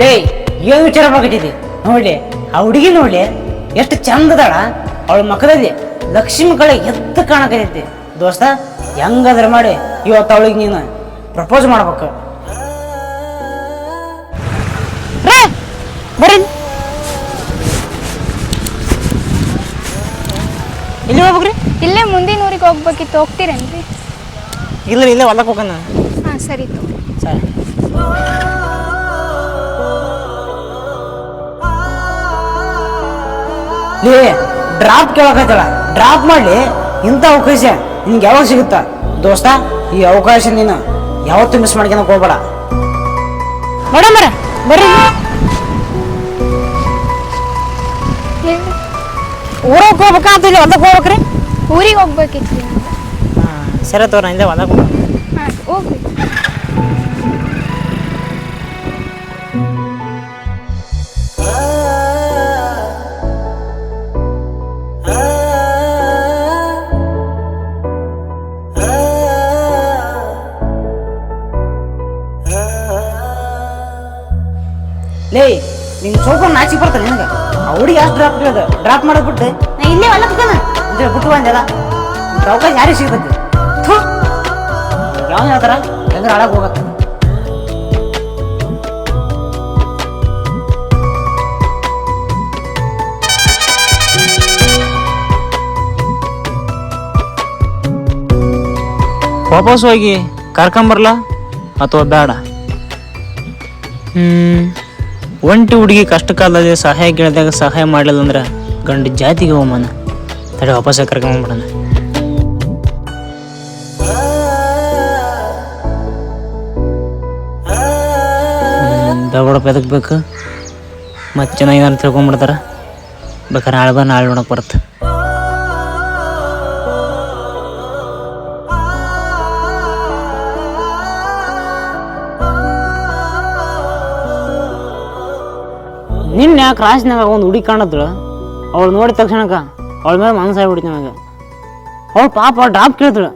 ಲೇ ಏನು ವಿಚಾರ ಮಾಡಕತ್ತಿದ್ದಿ ನೋಡ್ಲಿ ಆ ಹುಡುಗಿ ನೋಡ್ಲಿ ಎಷ್ಟು ಚಂದದಾಳ. ಅವಳ ಮಕ್ಕದಲ್ಲಿ ಲಕ್ಷ್ಮಿ ಕಳೆ ಎದ್ದು ಕಾಣಕತ್ತೈತಿ. ದೋಸ್ತ ಹೆಂಗಾದ್ರೆ ಮಾಡಿ ಇವತ್ತು ಅವಳಿಗೆ ನೀನು ಪ್ರಪೋಸ್ ಮಾಡ್ಬೇಕು. ರೇ ಬರ್ರಿ ಇಲ್ಲಿ ಹೋಗ್ಬೇಕ್ರಿ? ಇಲ್ಲೇ ಮುಂದಿನ ಊರಿಗೆ ಹೋಗ್ಬೇಕಿತ್ತು ಹೋಗ್ತೀರೇನ್ರಿ? ಇಲ್ಲ ಇಲ್ಲೇ ಹೊಲಕ್ಕೆ ಹೋಗೋಣ. ಹಾಂ ಸರಿ ತಗೋ. ಸರಿ. ಲೇ ಡ್ರಾಪ್ ಕೇಳಕತ್ತಳ ಡ್ರಾಪ್ ಮಾಡ್ಲಿ ಇಂಥ ಅವಕಾಶ ನಿನ್ಗೆ ಯಾವಾಗ ಸಿಗುತ್ತಾ? ದೋಸ್ತ ಈ ಅವಕಾಶ ನೀನು ಯಾವತ್ತೂ ಮಿಸ್ ಮಾಡ್ಕೊಳಕ್ ಹೋಗ್ಬೇಡ. ಮೇಡಮ್ ಬರ್ರಿ. ಊರಿಗೆ ಊರಕ್ಕೆ ಹೋಗ್ಬೇಕಾ ಅಂತ ಇಲ್ಲಿ ಹೊಲಕ್ಕೆ ಹೋಗ್ಬೇಕ್ರಿ? ಊರಿಗೆ ಹೋಗ್ಬೇಕಿತ್ತು. ಸರಿ ತೋರ ಇಲ್ಲೇ ಹೊಲಕ್ಕೆ ಹೋಗ್ಬೇಕು ಹಾಂ ಲೇ ನಿಂಗೆ ಸ್ವಲ್ಪ ನಾಚಿ ಬರ್ತಾನೆ ನಿನಗೆ. ಆ ಹುಡುಗಿ ಅಷ್ಟು ಡ್ರಾಪ್ ಇರೋದು ಡ್ರಾಪ್ ಮಾಡೋದ್ಬಿಟ್ಟು ನಾ ಇಲ್ಲೇ ಅಲ್ಲ ಕುತ್ತಾನ ಅಂದ್ರೆ ಬಿಟ್ಟು ಬಂದಲ್ಲ ಅವಕಾಶ ಯಾರಿಗೆ ಸಿಗ್ತೈತಿ ಥು! ಯಾವ ಹೇಳ್ತಾರ ಹೆಂಗ್ರೆ ಹಾಳಾಗಿ ಹೋಗತ್ತ. ವಾಪಸ್ ಹೋಗಿ ಕರ್ಕೊಂಬರ್ಲಾ? ಅಥವಾ ಬೇಡ? ಹ್ಮ್. ಒಂಟಿ ಹುಡುಗಿ ಕಷ್ಟ ಕಾಲದಲ್ಲಿ ಸಹಾಯ ಕೇಳಿದಾಗ ಸಹಾಯ ಮಾಡಲಿಲ್ಲ ಅಂದ್ರೆ ಗಂಡು ಜಾತಿಗೆ ಹೋಮನ ತಡೆ ವಾಪಸ್ ಕರ್ಕೊಂಬಂದ್ಬಿಡಣ ದವಡಪ್ಪ ಎದಕ್ಕೆ ಬೇಕು ಮತ್ತೆ ಚೆನ್ನಾಗಿ ಅಂತ ತಿಳ್ಕೊಂಬಿಡ್ತಾರ. ಬೇಕಾದ್ರೆ ನಾಳೆ ಬಾ, ನಾಳೆ ನೋಡೋಕೆ ಬರುತ್ತೆ. ನಿನ್ನೆ ಕ್ರಾಸ್ನಾಗ ಒಂದು ಹುಡುಗಿ ಕಾಣದ್ರು ಅವಳು ನೋಡಿದ ತಕ್ಷಣಕ್ಕ ಅವಳ ಮೇಲೆ ಮನಸ್ಸು ಆಗ್ಬಿಡ್ತು ನನಗೆ. ಅವಳು ಪಾಪ ಡ್ರಾಪ್ ಕೇಳ್ತಳು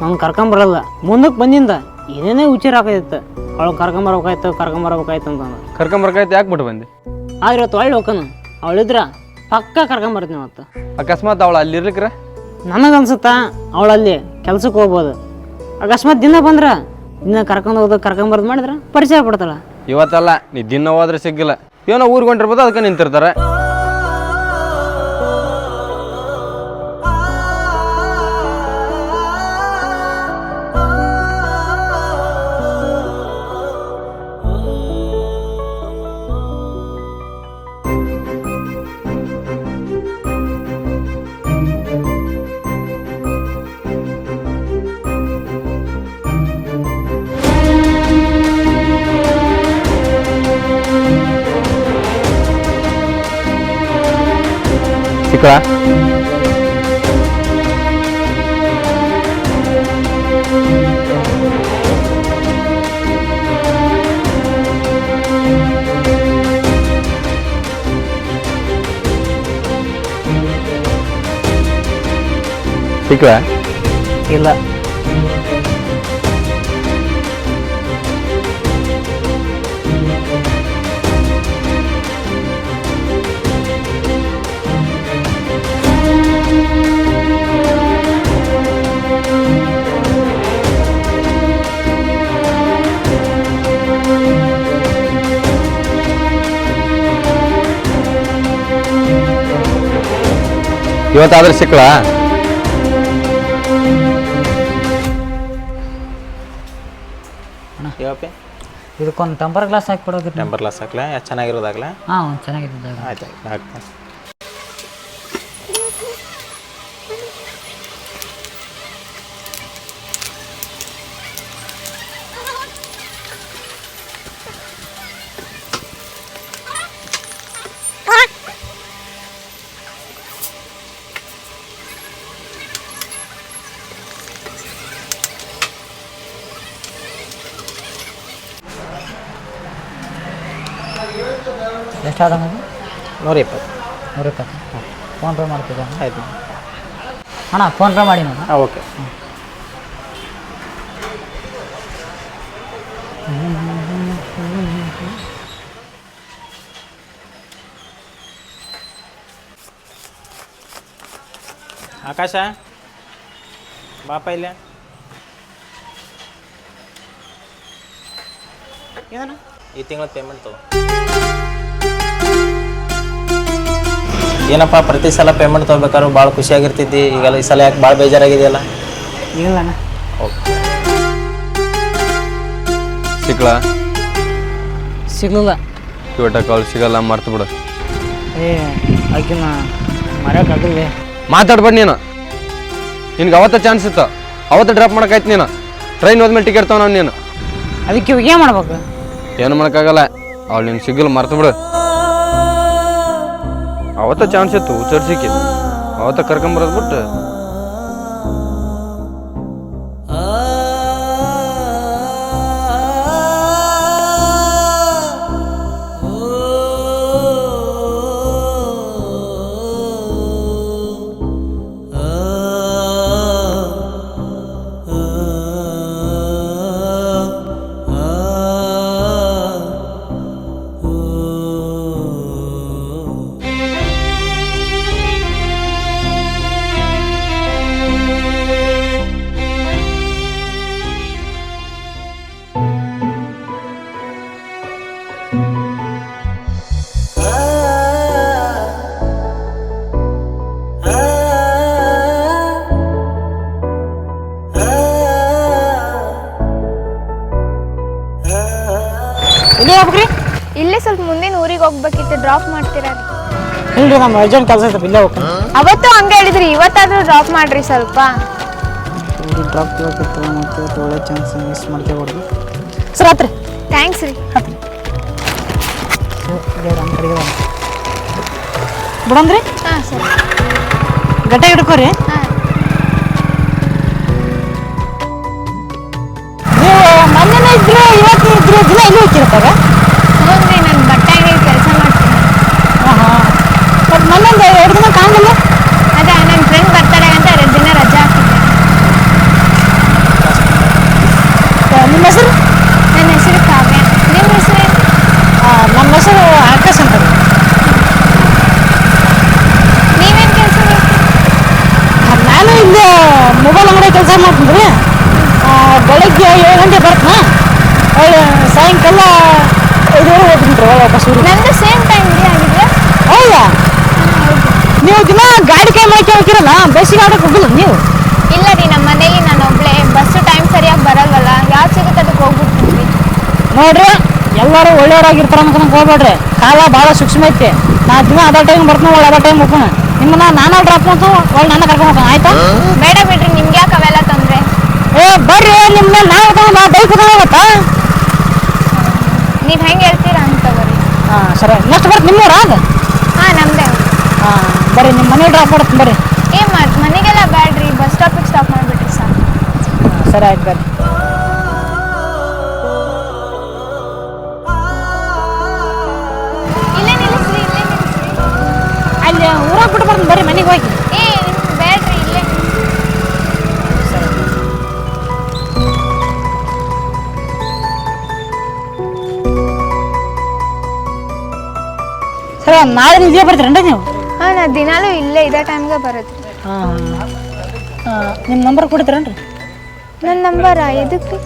ನಂಗೆ ಕರ್ಕೊಂಬರಲ್ಲ ಮುಂದಕ್ಕೆ ಬಂದಿಂದ ಏನೇನೇ ವಿಚಾರ ಹಾಕೈತೆ ಅವಳು ಕರ್ಕೊಂಬರ್ಬೇಕಾಯ್ತು ಕರ್ಕೊಂಬರ್ಬೇಕಾಯ್ತು ಅಂತಂದು ಕರ್ಕೊಂಬರ್ಕಾಯ್ತು ಯಾಕೆ ಬಿಟ್ಟು ಬಂದೆ? ಆದ್ರೆ ಇವತ್ತು ಒಳ್ಳೆ ಹೋಕನು ಅವಳಿದ್ರ ಪಕ್ಕ ಕರ್ಕೊಂಬರ್ತೀನಿ ಅವತ್ತು ಅಕಸ್ಮಾತ್ ಅವಳು ಅಲ್ಲಿ ನನಗೆ ನನಗನ್ಸುತ್ತಾ ಅವಳಲ್ಲಿ ಕೆಲ್ಸಕ್ಕೆ ಹೋಗ್ಬೋದು. ಅಕಸ್ಮಾತ್ ದಿನ ಬಂದ್ರ ದಿನ ಕರ್ಕೊಂಡು ಹೋಗೋದು ಕರ್ಕೊಂಬರ್ದು ಮಾಡಿದ್ರ ಪರಿಚಯ ಪಡ್ತಾಳ. ಇವತ್ತಲ್ಲ ನೀ ದಿನ ಹೋದ್ರೆ ಸಿಗ್ಗಿಲ್ಲ. ಏನೋ ಊರಿಗೆ ಅದಕ್ಕೆ ನಿಂತಿರ್ತಾರೆ. ಸಿಕ್ಕಳ ಸಿಕ್ಕಳ ಇಲ್ಲ ಇವತ್ತಾದ್ರೆ ಸಿಕ್ಕಳ ಯಾವಪ್ಪಿ? ಇದಕ್ಕೊಂದು ಟೆಂಪರ್ ಗ್ಲಾಸ್ ಹಾಕಿ ಕೊಡೋದು ಟೆಂಪರ್ ಗ್ಲಾಸ್ ಹಾಕ್ಲಾ? ಯಾ ಚೆನ್ನಾಗಿರೋದಾಗ್ಲಾ? ಹಾಂ ಚೆನ್ನಾಗಿದೆ ಆಯ್ತು ಆಯ್ತು ಎಷ್ಟು ಆದಂಗೆ ನೂರ ಇಪ್ಪತ್ತು ನೂರ ಇಪ್ಪತ್ತು ಹಾಂ ಫೋನ್ಪೇ ಮಾಡ್ತಿದ್ದೆ ಆಯ್ತು. ಅಣ್ಣ ಫೋನ್ಪೇ ಮಾಡಿ ನಾನು. ಹಾಂ ಓಕೆ. ಆಕಾಶ? ಬಾಪ ಇಲ್ಲ? ಏನಣ್ಣ? ಈ ತಿಂಗಳ ಪೇಮೆಂಟ್ ತಗೋ. ಏನಪ್ಪ ಪ್ರತಿ ಸಲ ಪೇಮೆಂಟ್ ತೊಗೋಬೇಕಾದ್ರೆ ಭಾಳ ಖುಷಿಯಾಗಿರ್ತಿದ್ದಿ. ಈಗೆಲ್ಲ ಈ ಸಲ ಯಾಕೆ ಭಾಳ ಬೇಜಾರಾಗಿದೆಯಲ್ಲ? ಇಲ್ಲ ಅಣ್ಣ. ಓಕೆ. ಸಿಕ್ಲ? ಸಿಗ್ಲಿಲ್ಲ. ಇವಟ ಕಾಲ್ ಸಿಗಲ್ಲ ಮರ್ತು ಬಿಡು. ಏ ಆಕಿನ ಮರ್ಯಾಕಾಗಲ್ಲ ಮಾತಾಡ್ಬೇಡ ನೀನು. ನಿನ್ಗೆ ಅವತ್ತ ಚಾನ್ಸ್ ಇತ್ತು. ಅವತ್ತ ಡ್ರಾಪ್ ಮಾಡಕ್ಕಾಯ್ತು ನೀನು. ಟ್ರೈನ್ ಹೋದ್ಮೇಲೆ ಟಿಕೆಟ್ ತೊಗೊಂಡು ನೀನು. ಅದಕ್ಕೆ ಇವಾಗ ಏನು ಮಾಡ್ಬೇಕು? ಏನು ಮಾಡೋಕ್ಕಾಗಲ್ಲ. ಅವಳು ನಿನ್ನ ಸಿಗಲ್ಲ ಮರ್ತು ಬಿಡು. ಅವತ್ತ ಚಾನ್ಸ್ ಇತ್ತು ಉಚ್ಚರ್ಸಿಕೆ ಅವತ್ತ ಕರ್ಕೊಂಬರೋದು ಬಿಟ್ಟು ಹೋಗ್ಬೇಕಿತ್ತು ಡ್ರಾಪ್ ಮಾಡ್ತೀರಾ? ಇಲ್ರಿ ನಮ್ಮ ಅರ್ಜೆಂಟ್ ಕೆಲಸ ಐತೆ ಇಲ್ಲೇ ಹೋಗ್ತೀನಿ. ಅವತ್ತು ಹಂಗೆ ಹೇಳಿದ್ರಿ ಇವತ್ತಾದ್ರೂ ಡ್ರಾಪ್ ಮಾಡ್ರಿ ಸ್ವಲ್ಪ. ಡ್ರಾಪ್ ಕೇಳಕ್ಕೆ ಮತ್ತೆ ಒಳ್ಳೆ ಚಾನ್ಸ್ ಮಿಸ್ ಹೊಡ್ದು ಸರ್ ಆತ್ರಿ ಥ್ಯಾಂಕ್ಸ್ ರೀ. ಬಿಡಂದ್ರಿ ಹಾಂ ಸರ್. ಗಟ್ಟ ಹಿಡ್ಕೋರಿ. ಹಾಂ. ನೀವು ಮೊನ್ನೆ ಇದ್ರು ಇವತ್ತು ಇದ್ರು ದಿನ ಇಲ್ಲಿ ಹೋಗ್ತಿರ್ತಾರ ಹ್ಞೂ ರೀ ನಾನು ಬಟ್ಟೆ ಅಂಗಡಿ ಕೆಲಸ ಮಾಡ್ತೀನಿ ಹಾಂ ಹಾಂ ಮತ್ತು ಮೊನ್ನೆ ಎರಡು ದಿನ ಕಾಣಲಿಲ್ಲ ಅದೇ ನನ್ನ ಫ್ರೆಂಡ್ ಬರ್ತಾರೆ ಅಂತ ಎರಡು ದಿನ ರಜಾ ಹಾಕಿದ್ದೆ ನಿಮ್ಮ ಹೆಸರು ನನ್ನ ಹೆಸರು ಕಾವ್ಯ ನಿಮ್ಮ ಹೆಸರು ಏನು? ಆ, ನಮ್ಮ ಹೆಸರು ಆಕಾಶ್ ಅಂತ ರೀ ನೀವೇನು ಕೆಲಸ ಮಾಡ್ತೀರಿ ನಾನು ಇಲ್ಲಿ ಮೊಬೈಲ್ ಅಂಗಡಿ ಕೆಲಸ ಮಾಡ್ತೀನಿ ಬೆಳಗ್ಗೆ ಏಳು ಗಂಟೆ ಬರ್ತೀನಿ ಸಾಯಂಕಾಲ ಐದುವರೆ ಹೋಗ್ತೀನಿ ರೀ ವಾಪಸ್ ನಂದು ಸೇಮ್ ಟೈಮ್ ರೀ ಆಗಿದ್ರೆ. ಹೌದಾ? ನೀವು ದಿನ ಗಾಡಿ ಕೈ ಮಾಡ್ಕೊಂಡು ಹೋಗಿರಲ್ಲ ಬಸ್ಸಿಗೆ ಆಡಕ್ಕೆ ಹೋಗಿಲ್ಲ ನೀವು? ಇಲ್ಲ ರೀ ನಮ್ಮ ಮನೇಲಿ ನಾನು ಒಬ್ಳೆ. ಬಸ್ ಟೈಮ್ ಸರಿಯಾಗಿ ಬರಲ್ವಲ್ಲ ಯಾವ್ದು ಸಿಗುತ್ತೆ ಅದಕ್ಕೆ ಹೋಗ್ಬಿಡ್ತೀನಿ ನೋಡ್ರಿ ಎಲ್ಲರೂ ಒಳ್ಳೆಯವರಾಗಿರ್ತಾರ ಅನ್ಕೊಂಡ್ ಹೋಗ್ಬೇಡ್ರಿ. ಕಾಲ ಭಾಳ ಸೂಕ್ಷ್ಮ ಐತಿ. ನಾ ದಿನ ಅದ ಟೈಮ್ ಬರ್ತೀನಿ ಒಳ್ಳೆ ಅದ ಟೈಮ್ ಹೋಗೋಣ ನಿಮ್ಮನ್ನ ನಾನು ಡ್ರಾಪ್ ಮಾಡ್ತು ಒಳ್ಳೆ ನನ್ನ ಕರ್ಕೊಂಡು ಹೋಗೋಣ ಆಯ್ತಾ? ಬೇಡ ಬಿಡ್ರಿ ನಿಮ್ಗೆ ಯಾಕೆ ಅವೆಲ್ಲ ತಂದ್ರೆ? ಏ ಬರ್ರಿ ನಿಮ್ಮ ನಾವು ತಗೊಂಡು ಬೈಕ್ ಹೋಗೋತ್ತಾ ನೀವು ಹೆಂಗೆ ಹೇಳ್ತೀರಾ ಅಂತ ತಗೋರಿ. ಹಾಂ ಸರಿ. ನೆಕ್ಸ್ಟ್ ಬರ್ತು ನಿಮ್ಮ ಅದು ಹಾಂ ನಮ್ಮದೇ ಹಾಂ ಬರ್ರಿ ನಿಮ್ಮ ಮನೆ ಡ್ರಾಪ್ ಮಾಡ್ತೀನಿ ಬರ್ರಿ. ಏ ಮಾಡಿ ಮನೆಗೆಲ್ಲ ಬ್ಯಾಡ್ರಿ ಬಸ್ ಸ್ಟಾಪಿಗೆ ಸ್ಟಾಪ್ ಮಾಡಿಬಿಟ್ರಿ ಸರ್ ಹಾಂ ಸರಿ ಆಯ್ತು ಬರ್ರಿ. ಊರಾಗ ಬರ್ತೀನಿ ಬರ್ರಿ ಮನೆಗೆ ಹೋಗಿ. ಏ ನಿಮ್ಗೆ ಬೇಡ್ರಿ ಇಲ್ಲೇ. ಸರಿ ನಾಳೆ ಇದೇ ಬರ್ತೀರೇನ್ರಿ ನೀವು? ಹಾಂ ನಾ ದಿನಾಲೂ ಇಲ್ಲೇ ಇದೇ ಟೈಮ್ಗೆ ಬರುತ್ತೆ ಹಾಂ. ನಿಮ್ಮ ನಂಬರ್ ಕೊಡ್ತೀರೇನ್ರಿ? ನನ್ನ ನಂಬರ ಇದಕ್ಕೆ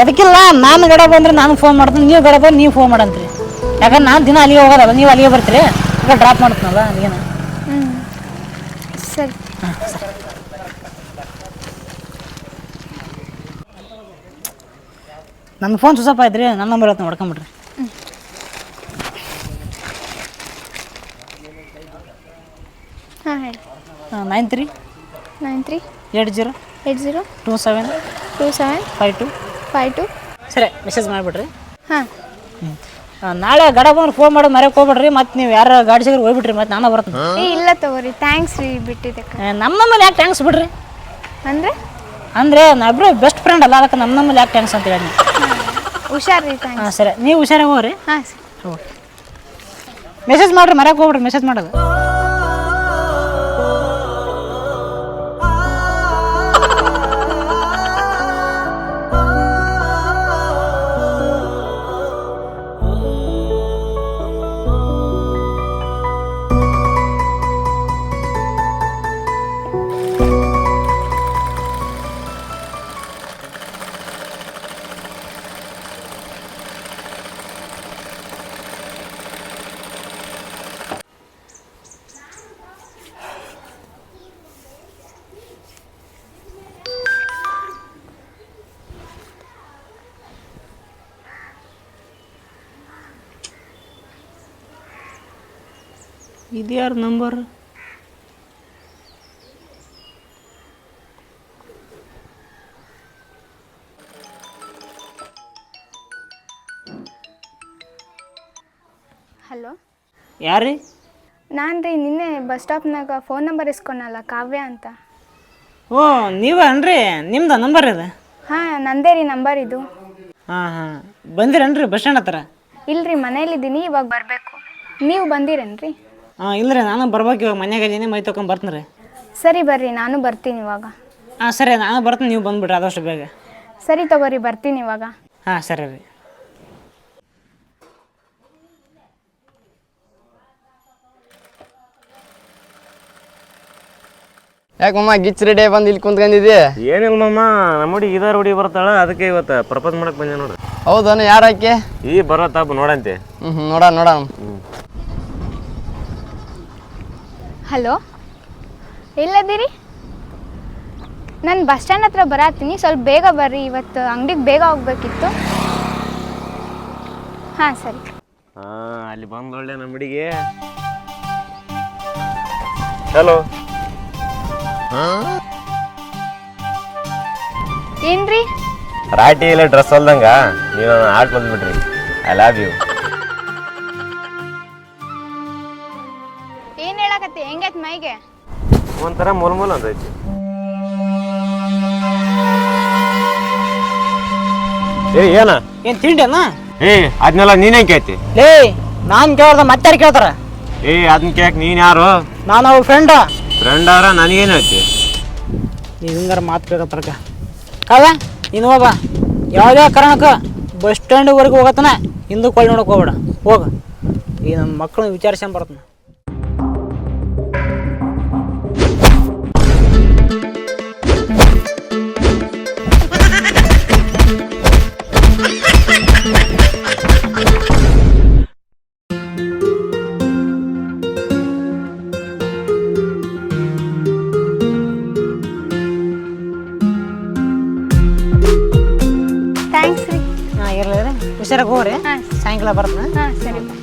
ಎದಕ್ಕಿಲ್ಲ ನಾನು ಗಡ ಬಂದ್ರೆ ನಾನು ಫೋನ್ ಮಾಡ್ತೀನಿ ನೀವು ಗಡ ಬಂದು ನೀವು ಫೋನ್ ಮಾಡಂತ್ರಿ. ಯಾಕಂದ್ರೆ ನಾನು ದಿನ ಅಲ್ಲಿಗೆ ಹೋಗೋದಲ್ಲ ನೀವು ಅಲ್ಲಿಗೆ ಬರ್ತೀರಿ? ಈಗ ಡ್ರಾಪ್ ಮಾಡ್ತೀನಲ್ಲ ಅದೇನು ಹ್ಞೂ ಸರಿ ನನ್ನ ಫೋನ್ ಸುಸಪ್ಪ ಐತ್ರಿ ನನ್ನ ನಂಬರ್ ಆಯ್ತು ಹೊಡ್ಕೊಂಬಿಡ್ರಿ ಹಾಂ ಹೇಳಿ. Nine three nine three eight zero eight zero two seven two seven five two five two ಸರಿ ಮೆಸೇಜ್ ಮಾಡಿಬಿಡ್ರಿ. ಹಾಂ. ನಾಳೆ ಗಡ ಬಂದ್ರೆ ಫೋನ್ ಮಾಡೋದು ಮರ್ಯಾಕೆ ಹೋಗ್ಬೇಡ್ರಿ ಮತ್ತೆ ನೀವು ಯಾರು ಗಾಡಿ ಸಿಗರು ಹೋಗ್ಬಿಟ್ರಿ ಮತ್ತೆ ನಾನು ಬರ್ತೀನಿ. ಏ ಇಲ್ಲ ತಗೋರಿ ಥ್ಯಾಂಕ್ಸ್ ರೀ ಬಿಟ್ಟಿದ್ದಕ್ಕೆ. ನಮ್ಮ ನಮ್ಮಲ್ಲಿ ಯಾಕೆ ಟ್ಯಾಂಕ್ಸ್ ಬಿಡ್ರಿ? ಅಂದರೆ? ಅಂದರೆ ನಾವಿಬ್ರು ಬೆಸ್ಟ್ ಫ್ರೆಂಡ್ ಅಲ್ಲ ಅದಕ್ಕೆ ನಮ್ಮ ನಮ್ಮಲ್ಲಿ ಯಾಕೆ ಟ್ಯಾಂಕ್ಸ್ ಅಂತ ಹೇಳಿ. ಹುಷಾರು ರೀ ಥ್ಯಾಂಕ್ಸ್ ಹಾಂ ಸರಿ. ನೀವು ಹುಷಾರಾಗಿ ಹೋಗ್ರಿ. ಹಾಂ ಸರಿ. ಮೆಸೇಜ್ ಮಾಡ್ರಿ ಮರಕ್ಕೆ ಹೋಗ್ಬಿಡ್ರಿ ಮೆಸೇಜ್ ಮಾಡೋದು. ಇದು ಯಾರ ನಂಬರ್ ಹಲೋ? ಯಾರೀ ನಾನು ರೀ ನಿನ್ನೆ ಬಸ್ ಸ್ಟಾಪ್ನಾಗ ಫೋನ್ ನಂಬರ್ ಇಸ್ಕೊಂಡಲ್ಲ ಕಾವ್ಯ ಅಂತ. ಓ ನೀವೇನ್ರಿ ನಿಮ್ದು ನಂಬರ್ ಇದೆ? ಹಾಂ ನಂದೇ ರೀ ನಂಬರ್ ಇದು. ಹಾಂ ಹಾಂ. ಬಂದಿರೇನ್ರಿ ಬಸ್ ಸ್ಟ್ಯಾಂಡ್ ಹತ್ರ? ಇಲ್ರಿ ಮನೇಲಿದ್ದೀನಿ ಇವಾಗ ಬರಬೇಕು. ನೀವು ಬಂದಿರೇನ್ರಿ? ಹಾಂ ರೀ ನಾನು ಬರ್ಬೇಕು ಇವಾಗ ಮನ್ಯಾಗ ಇದೀನಿ ಮೈ ತೊಗೊಂಡ್ ಬರ್ತೀನಿ ರೀ. ಸರಿ ಬರ್ರಿ ನಾನು ಬರ್ತೀನಿ ಇವಾಗ. ಹಾಂ ಸರಿ ನಾನು ಬರ್ತೀನಿ ನೀವು ಬಂದ್ಬಿಡ್ರಿ ಆದಷ್ಟು ಬೇಗ. ಸರಿ ತಗೋರಿ ಬರ್ತೀನಿ ಇವಾಗ. ಹಾಂ ಸರಿ ರೀ. ಯಾಕಮ್ಮ ಗಿಚ್ ರೆಡಿ ಬಂದು ಇಲ್ಲಿ ಕುಂತ್ಕೊಂಡಿದ್ದೆ ಏನಿಲ್ಲ ಮಾಮ ನಮ್ಮ ಹುಡುಗಿ ಇದಾರ ಹುಡುಗಿ ಬರ್ತಾಳ ಅದಕ್ಕೆ ಇವತ್ತು ಪ್ರಪೋಸ್ ಮಾಡಕ್ ಬಂದೆ ನೋಡ್ರಿ. ಹೌದನ ಯಾರಾಕೆ ಈ ಬರೋ ತಾಪ ನೋಡಂತೆ. ಹ್ಞೂ ಹ್ಞೂ ನೋಡ ನೋಡ ಹಲೋ? ಎಲ್ಲದಿರಿ? ನಾನು ಬಸ್ ಸ್ಟ್ಯಾಂಡ್ ಹತ್ರ ಬರತ್ತೀನಿ ಸ್ವಲ್ಪ ಬೇಗ ಬರ್ರಿ. ಇವತ್ತು ಅಂಗಡಿಗೆ ಬೇಗ ಹೋಗ್ಬೇಕಿತ್ತು. ಹಾಂ ಸರಿ. ಹಾಂ ಅಲ್ಲಿ ಬಂದ್ ಒಳ್ಳೆ ನಮ್ಮ ಹುಡುಗಿ. ಹಲೋ? ಏನ್ರಿ? ರಾಟಿ ಇಲ್ಲ ಡ್ರೆಸ್ ಹೊಲ್ದಂಗ. ನೀವು ಆಟ ಬಂದ್ಬಿಡ್ರಿ ಐ ಲವ್ ಯು ಒಂಥರ ಮೂಲ ಮೂಲ್ ಅಂತ ಐತಿ. ಏ ಏನ? ಏನು ಅಣ್ಣ ಏ ಅದನ್ನೆಲ್ಲ ನೀನೇ ಕೇಳ್ತಿ? ಲೇ ನಾನು ಕೇಳ್ದ ಮತ್ತೆ ಕೇಳ್ತಾರ? ಏ ಅದನ್ನ ಕೇಳಕ್ ನೀನ್ ಯಾರು? ನಾನು ಅವ್ರ ಫ್ರೆಂಡ ಫ್ರೆಂಡ್ ಆರ ನನಗೇನೈತಿ ನೀ ಹಿಂಗಾರ ಮಾತು ಕೇಳ್ತಾರಕ ಕಾದ ಇನ್ನು ಹೋಗ ಯಾವುದೇ ಕಾರಣಕ್ಕೆ ಬಸ್ ಸ್ಟ್ಯಾಂಡ್ವರೆಗೆ ಹೋಗತ್ತನ ಹಿಂದಕ್ಕೆ ಕೊಳ್ಳಿ ನೋಡಕ್ಕೆ ಹೋಗ್ಬೇಡ. ಹೋಗ. ಈ ನನ್ನ ಮಕ್ಕಳನ್ನ ವಿಚಾರಿಸ್ಕೊಂಡ್ ಹಾಂ. ಸಾಯಂಕಾಲ ಬರ್ತನ. ಹಾಂ ಸರಿ.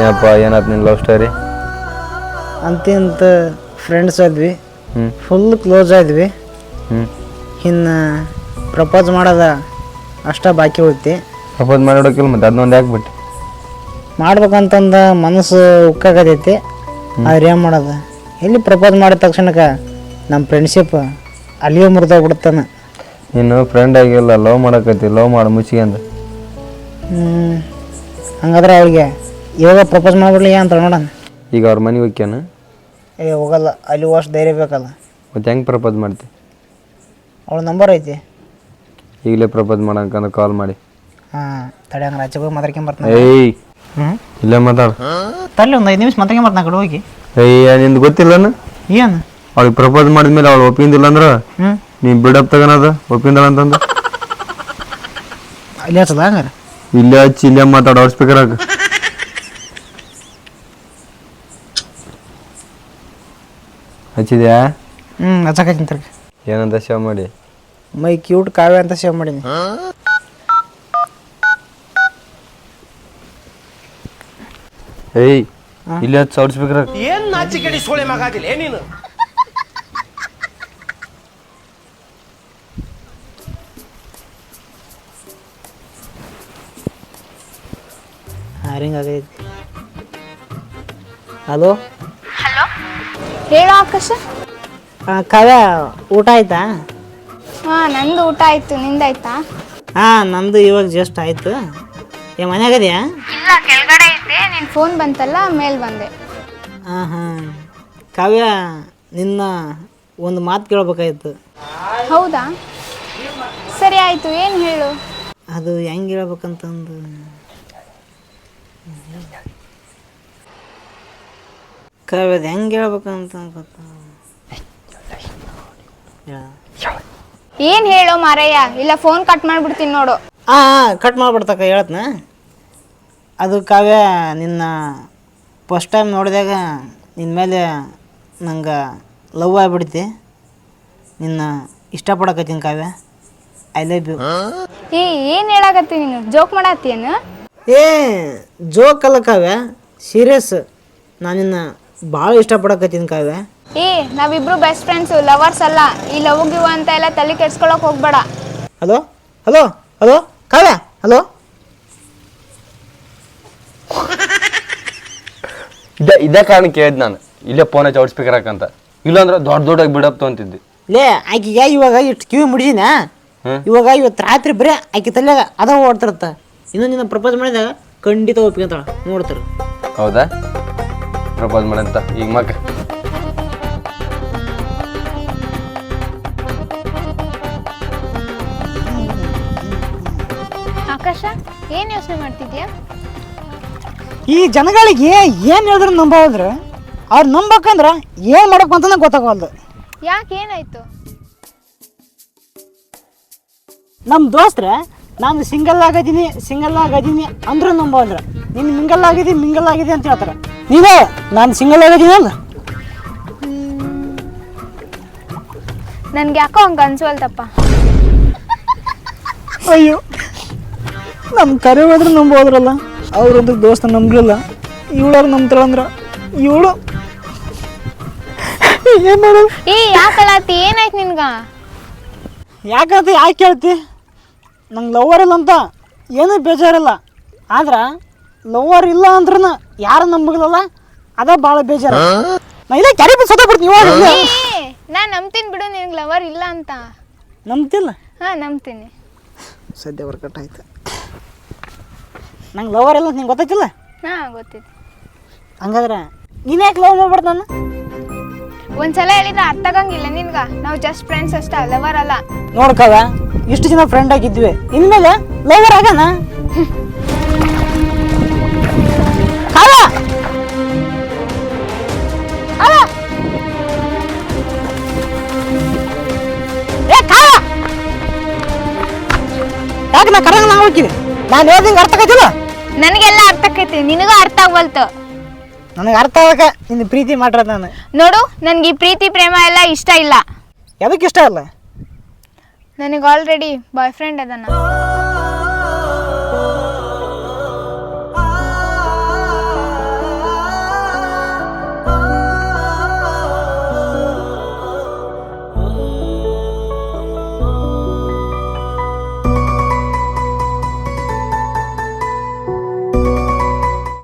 ಏನಪ್ಪ ಏನಾಯ್ತು ನಿನ್ನ ಲವ್ ಸ್ಟೋರಿ ಅಂತಿಂತ ಫ್ರೆಂಡ್ಸ್ ಆದ್ವಿ. ಫುಲ್ ಕ್ಲೋಸ್ ಆದ್ವಿ. ಹ್ಞೂ ಇನ್ನು ಪ್ರಪೋಸ್ ಮಾಡೋದ ಅಷ್ಟ ಬಾಕಿ ಉಳಿತಿ ಪ್ರಪೋಸ್ ಮಾಡಿಡೋಕಿಲ್ಲ ಮತ್ತೆ ಅದನ್ನೊಂದು ಯಾಕೆ ಬಿಟ್ಟು? ಮಾಡ್ಬೇಕಂತಂದ ಮನಸ್ಸು ಉಕ್ಕಾಗತೈತಿ ಆದ್ರೆ ಏನು ಮಾಡೋದು? ಎಲ್ಲಿ ಪ್ರಪೋಸ್ ಮಾಡಿದ ತಕ್ಷಣಕ್ಕೆ ನಮ್ಮ ಫ್ರೆಂಡ್ಶಿಪ್ ಅಲ್ಲಿಯೇ ಬಿಡ್ತಾನ ನೀನು ಫ್ರೆಂಡ್ ಆಗಿಲ್ಲ ಲವ್ ಮಾಡಕತ್ತಿ ಲವ್ ಮಾಡಿ ಮುಚ್ಚಿಗೆ ಅಂತ ಹ್ಞೂ ಹಂಗಾದ್ರೆ ಅವಳಿಗೆ ಇವಾಗ ಪ್ರಪೋಸ್ ಮಾಡ್ಬಿಡ್ಲಿ ಅಂತ ನೋಡೋಣ. ಈಗ ಅವ್ರ ಮನೆಗೆ ಹೋಗ್ಯಾನ? ಏ ಹೋಗಲ್ಲ. ಅಲ್ಲಿ ಅಷ್ಟು ಧೈರ್ಯ ಬೇಕಲ್ಲ. ಮತ್ತೆ ಹೆಂಗೆ ಪ್ರಪೋಸ್ ಮಾಡ್ತಿ? ಅವಳ ನಂಬರ್ ಐತಿ. ಈಗಲೇ ಪ್ರಪೋಸ್ ಮಾಡಕ್ಕಂದ್ರೆ ಕಾಲ್ ಮಾಡಿ. ಹಾಂ ತಡೆ ಹಂಗೆ ರಾಜ್ಯ ಹೋಗಿ ಮಾತಾಡ್ಕೊಂಬರ್ತಾನೆ ಏಯ್! ಹ್ಞೂ ಇಲ್ಲೇ ಮಾತಾಡು. ತಲ್ಲಿ ಒಂದು ಐದು ನಿಮಿಷ ಮಾತಾಡ್ಕೊಂಬರ್ತಾನೆ ಕಡೆ ಹೋಗಿ. ಏಯ್ ನಿಂದು ಗೊತ್ತಿಲ್ಲನ? ಏನು? ಅವ್ಳಿಗೆ ಪ್ರಪೋಸ್ ಮಾಡಿದ್ಮೇಲೆ ಅವಳು ಒಪ್ಪಿಂದಿಲ್ಲ ಅಂದ್ರೆ ಹ್ಞೂ ನೀನು ಬಿಡಪ್ ತಗೋನದ ಒಪ್ಪಿಂದಳ ಅಂತಂದು. ಅಲ್ಲಿ ಹಚ್ಚದ ಹಂಗಾರೆ? ಇಲ್ಲೇ ಹಚ್ಚಿ ಇಲ್ಲೇ ಮಾತಾಡು ಅವ್ರ ಸ್ಪೀಕರ್ ಹಾಕು. ಹಚ್ಚಿದ್ಯಾ? ಹ್ಞೂ ಹಚ್ಚಕತ್ತೀನಿ ತರ್ಕ ಏನಂತ ಸೇವ್ ಮಾಡಿ? ಮೈ ಕ್ಯೂಟ್ ಕಾವ್ಯ ಅಂತ ಸೇವ್ ಮಾಡೀನಿ. ಏಯ್ ಇಲ್ಲಿ ಹತ್ತು ಸೌಡ್ ಸ್ಪೀಕರ್ ಹಾರಿಂಗ್ ಆಗೈತಿ. ಹಲೋ ಹೇಳು ಆಕಾಶ ಕಾವ್ಯ ಊಟ ಆಯ್ತಾ? ಹಾ ನಂದು ಊಟ ಆಯ್ತು. ನಿಂದಾಯ್ತಾ? ಹಾಂ ನಂದು ಇವಾಗ ಜಸ್ಟ್ ಆಯ್ತು. ಏ ಮನ್ಯಾಗದ್ಯಾ ಇಲ್ಲ ಕೆಳಗಡೆ ಇದ್ದೆ. ನಿನ್ ಫೋನ್ ಬಂತಲ್ಲ ಮೇಲೆ ಬಂದೆ. ಹಾಂ ಹಾಂ. ಕಾವ್ಯ ನಿನ್ನ ಒಂದು ಮಾತು ಕೇಳ್ಬೇಕಾಯ್ತು ಹೌದಾ? ಸರಿ ಆಯ್ತು. ಏನು ಹೇಳು? ಅದು ಹೆಂಗೆ ಹೇಳ್ಬೇಕಂತಂದು? ಕಾವ್ಯ ಅದು ಹೆಂಗೆ ಹೇಳ್ಬೇಕಂತ ಗೊತ್ತ? ಏನು ಹೇಳು ಮಾರಯ್ಯ? ಇಲ್ಲ ಫೋನ್ ಕಟ್ ಮಾಡ್ಬಿಡ್ತೀನಿ ನೋಡು. ಹಾಂ ಹಾಂ ಕಟ್ ಮಾಡ್ಬಿಡ್ತಕ್ಕ ಹೇಳತ್ನ. ಅದು ಕಾವ್ಯ ನಿನ್ನ ಫಸ್ಟ್ ಟೈಮ್ ನೋಡಿದಾಗ ನಿನ್ನ ಮೇಲೆ ನಂಗೆ ಲವ್ ಆಗ್ಬಿಡ್ತಿ. ನಿನ್ನ ಇಷ್ಟಪಡಕತ್ತೀನಿ ಕಾವ್ಯ. ಐ ಲವ್ ಯು ಏ ಏನು ಹೇಳಾಕತ್ತಿ ನೀನು? ಜೋಕ್ ಮಾಡತ್ತೀಯನು? ಏ ಜೋಕ್ ಅಲ್ಲ ಕಾವ್ಯ. ಸೀರಿಯಸ್ ನಾನು ನಿನ್ನ ಭಾಳ ಇಷ್ಟಪಡಕತ್ತೀನಿ ಕಾವ್ಯ. ಏ ನಾವಿಬ್ರು ಬೆಸ್ಟ್ ಫ್ರೆಂಡ್ಸ್ ಲವರ್ಸ್ ಅಲ್ಲ. ಈ ಲವ್ ಗಿವ್ ಅಂತ ಎಲ್ಲ ತಲೆ ಕೆಡ್ಸ್ಕೊಳಕ್ ಹೋಗ್ಬೇಡ. Hello hello hello Kavya? Hello ಇದ ಇದೇ ಕಾರಣ ಕೇಳಿದ್ ನಾನು. ಇಲ್ಲೇ ಫೋನ್ ಹಚ್ಚಿ ಔಟ್ ಸ್ಪೀಕರ್ ಹಾಕಂತ. ಇಲ್ಲಾಂದ್ರೆ ದೊಡ್ಡ ದೊಡ್ಡಾಗಿ ಬಿಡಪ್ ತೊಗೊಂತಿದ್ದೆ. ಲೇ ಆಕಿಗೆ ಇವಾಗ ಇಷ್ಟು ಕಿವಿ ಮುಡಿಸಿನ ಇವಾಗ ಇವತ್ತು ರಾತ್ರಿ ಬರೀ ಆಕಿ ತಲೆಯಾಗ ಅದ ಓಡ್ತಿರತ್ತ. ಇನ್ನು ನಿನ್ನ ಪ್ರಪೋಸ್ ಮಾಡಿದಾಗ ಖಂಡಿತ ಒಪ್ಕೊಂತಾಳ ನೋಡ್ತಾರ. ಹೌದಾ? ಪ್ರಪೋಸ್ ಮಾಡಂತ. ಈಗ ಮಗ. ಆಕಾಶ ಏನ್ ಯೋಚನೆ ಮಾಡ್ತಿದ್ಯಾ? ಈ ಜನಗಳಿಗೆ ಏನು ಹೇಳಿದ್ರು ನಂಬೋದ್ರೆ ಅವ್ರು ನಂಬಕಂದ್ರ ಏನ್ ಮಾಡಬೇಕು ಅಂತ ಗೊತ್ತಾಗವಲ್ದು. ಯಾಕೆ ಏನಾಯ್ತು? ನಮ್ಮ ದೋಸ್ತ್ರ ನಾನು ಸಿಂಗಲ್ ಆಗದೀನಿ ಸಿಂಗಲ್ ಆಗದೀನಿ ಅಂದ್ರೂ ನಂಬೋದ್ರ ನೀನು ಮಿಂಗಲ್ ಆಗಿದೀನಿ ಮಿಂಗಲ್ ಆಗಿದೆ ಅಂತ ಹೇಳ್ತಾರೆ. ನೀವೇ ನಾನು ಸಿಂಗಲ್ ಆಗಿದ್ದೀನಿ ಅಲ್ಲ ನನ್ಗೆ ಯಾಕೋ ಹಂಗೆ ಅನ್ಸವಲ್ತಪ್ಪ ಅಯ್ಯೋ ನಮ್ಮ ಕರೆ ಹೋದ್ರೆ ನಂಬೋದ್ರಲ್ಲ ಅವ್ರೊಂದು ದೋಸ್ತ ನಂಬಲಿಲ್ಲ. ಇವಳವ್ರು ನಂಬ್ತಾಳಂದ್ರ ಇವಳು. ಏನು ಮಾಡೋದು ಏ ಏನಾಯ್ತು ನಿನ್ಗ? ಯಾಕಂತ ಯಾಕೆ ಕೇಳ್ತಿ ನಂಗೆ ಲವರ್ ಇಲ್ಲ ಅಂತ ಏನೂ ಬೇಜಾರಿಲ್ಲ. ಆದ್ರೆ ಲವರ್ ಇಲ್ಲ ಅಂದ್ರೂ ಯಾರು ನಂಬಲ್ಲ ಅದ ಭಾಳ ಬೇಜಾರ. ನಾ ಇಲ್ಲ ಕ್ಯಾರಿ ಬಿಟ್ಟು ಸತ್ತ ಬಿಡ್ತೀನಿ ಇವಾಗ ಇಲ್ಲೇ. ನಾನು ನಂಬ್ತೀನಿ ಬಿಡು ನಿನ್ಗೆ ಲವರ್ ಇಲ್ಲ ಅಂತ. ನಂಬ್ತಿಲ್ಲ? ಹಾ ನಂಬ್ತೀನಿ. ಸದ್ಯ ವರ್ಕಟ್ ಆಯ್ತು. ನಂಗೆ ಲವರ್ ಇಲ್ಲ ಅಂತ ನಿಂಗೆ ಗೊತ್ತಾಯ್ತಿಲ್ಲ? ಹಾಂ ಗೊತ್ತಿದೆ. ಹಂಗಾದ್ರೆ ನೀನು ಯಾಕೆ ಲವ್ ಮಾಡ್ಬಾರ್ದು ನಾನು? ಒಂದ್ಸಲ ಹೇಳಿದ್ರೆ ಅರ್ಥ ಆಗಂಗಿಲ್ಲ ನಿನ್ಗ. ನಾವು ಜಸ್ಟ್ ಫ್ರೆಂಡ್ಸ್ ಅಷ್ಟ ಲವರ್ ಅಲ್ಲ. ನೋಡ್ಕವ ಇಷ್ಟು ಜನ ಫ್ರೆಂಡ್ ಆಗಿದ್ವಿ. ಇನ್ಮೇಲೆ ಲವರ್ ಆಗಣ ಹೋಗ್ತೀನಿ. ನಾನು ಹೇಳ್ದಂಗೆ ಅರ್ಥ ಆಗತ್ತಿಲ್ಲ ನನಗೆಲ್ಲ ಅರ್ಥ ಆಕೈತಿ ನಿನಗೂ ಅರ್ಥ ಆಗ್ವಲ್ತು. ನನಗೆ ಅರ್ಥ ಆಗಕ್ಕೆ ನಿನ್ನ ಪ್ರೀತಿ ಮಾಡ್ರ ನಾನು. ನೋಡು ನನಗೆ ಈ ಪ್ರೀತಿ ಪ್ರೇಮ ಎಲ್ಲ ಇಷ್ಟ ಇಲ್ಲ. ಯಾಕೆ ಇಷ್ಟ ಅಲ್ಲ ನನಗೆ ಆಲ್ರೆಡಿ ಬಾಯ್ ಫ್ರೆಂಡ್ ಅದನ್ನ